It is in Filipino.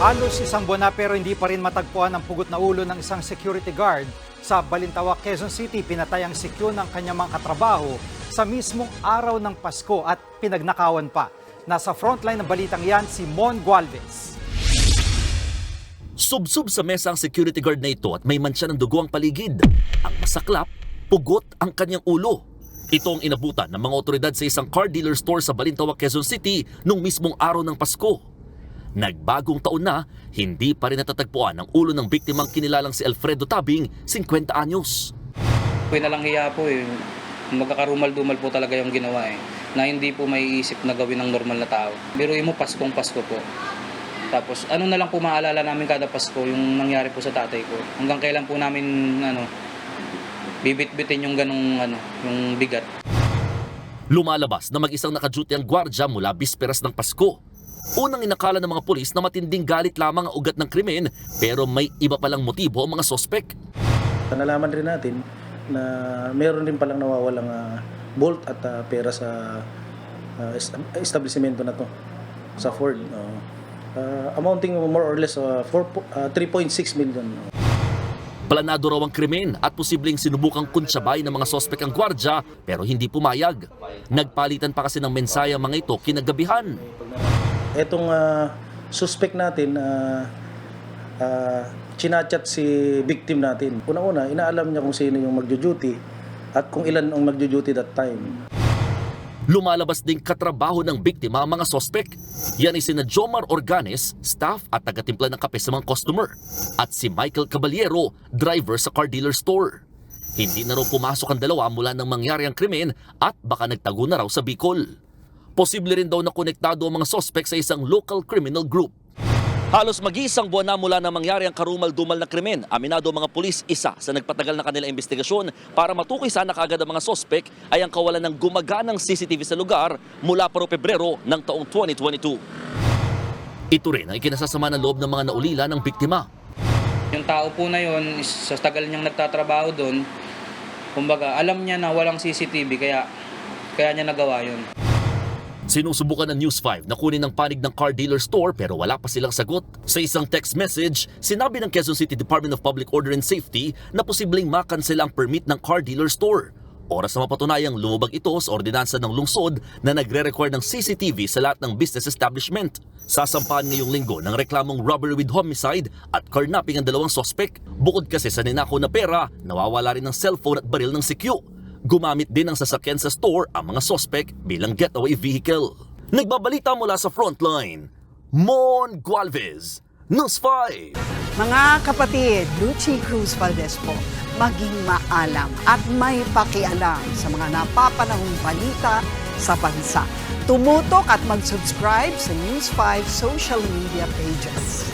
Halos isang buwan na pero hindi pa rin matagpuan ang pugot na ulo ng isang security guard sa Balintawak, Quezon City. Pinatay ang sikyo ng kanyang mga katrabaho sa mismong araw ng Pasko at pinagnakawan pa. Nasa frontline ng balitang yan si Mon Gualvez. Subsub sa mesa ang security guard na ito at may mantsa ng dugo ang paligid. Ang masaklap, pugot ang kanyang ulo. Ito ang inabutan ng mga otoridad sa isang car dealer store sa Balintawak, Quezon City nung mismong araw ng Pasko. Nagbagong taon na, hindi pa rin natatagpuan ang ulo ng biktimang kinilalang si Alfredo Tabing, 50 anyos. May nalang hiya po eh. Magkakarumal-dumal po talaga yung ginawa eh. Na hindi po may isip na gawin ng normal na tao. Biruin mo, Paskong Pasko po. Tapos ano na lang po maalala namin kada Pasko yung nangyari po sa tatay ko. Hanggang kailan po namin ano, bibit-bitin yung ganong ano, yung bigat. Lumalabas na mag-isang nakaduty ang gwardya mula bisperas ng Pasko. Unang inakala ng mga pulis na matinding galit lamang ang ugat ng krimen pero may iba palang motibo ang mga sospek. Nalaman rin natin na meron din palang nawawalang ah, bolt at ah, pera sa est- establishmento na to sa Ford. oo. Ah, amounting more or less uh, 4, 3.6 million. Planado raw ang krimen at posibleng sinubukang kuntsabay ng mga sospek ang gwardya pero hindi pumayag. Nagpalitan pa kasi ng mensaya ang mga ito kinagabihan. Etong ah, suspect natin, uh, chinachat si victim natin. Una-una, inaalam niya kung sino yung magjo-duty at kung ilan ang magjo-duty that time. Lumalabas ding katrabaho ng biktima ang mga sospek. Yan ay sina Jomar Organes, staff at tagatimpla ng kape sa mga customer. At si Michael Caballero, driver sa car dealer store. Hindi na raw pumasok ang dalawa mula nang mangyari ang krimen at baka nagtago na raw sa Bicol. Posible rin daw na konektado ang mga sospek sa isang local criminal group. Halos mag-iisang buwan na mula na mangyari ang karumal-dumal na krimen, aminado ang mga pulis isa sa nagpatagal na kanilang investigasyon para matukoy sana kaagad ang mga sospek ay ang kawalan ng gumaganang CCTV sa lugar mula pa Pebrero ng taong 2022. Ito rin ang ikinasasama ng loob ng mga naulila ng biktima. Yung tao po na yon sa tagal niyang nagtatrabaho doon, kumbaga alam niya na walang CCTV kaya kaya niya nagawa yon. Sinusubukan ng News 5 na kunin ang panig ng car dealer store pero wala pa silang sagot. Sa isang text message, sinabi ng Quezon City Department of Public Order and Safety na posibleng makansela ang permit ng car dealer store. Oras na mapatunayang lumabag ito sa ordinansa ng lungsod na nagre-require ng CCTV sa lahat ng business establishment. Sasampahan ngayong linggo ng reklamong robbery with homicide at carnapping ang dalawang sospek. Bukod kasi sa ninako na pera, nawawala rin ng cellphone at baril ng sikyo. Gumamit din ng sasakyan sa store ang mga sospek bilang getaway vehicle. Nagbabalita mula sa frontline, Mon Gualvez, News 5. Mga kapatid, Lucy Cruz Valdez po, maging maalam at may pakialam sa mga napapanahong balita sa bansa. Tumutok at mag-subscribe sa News 5 social media pages.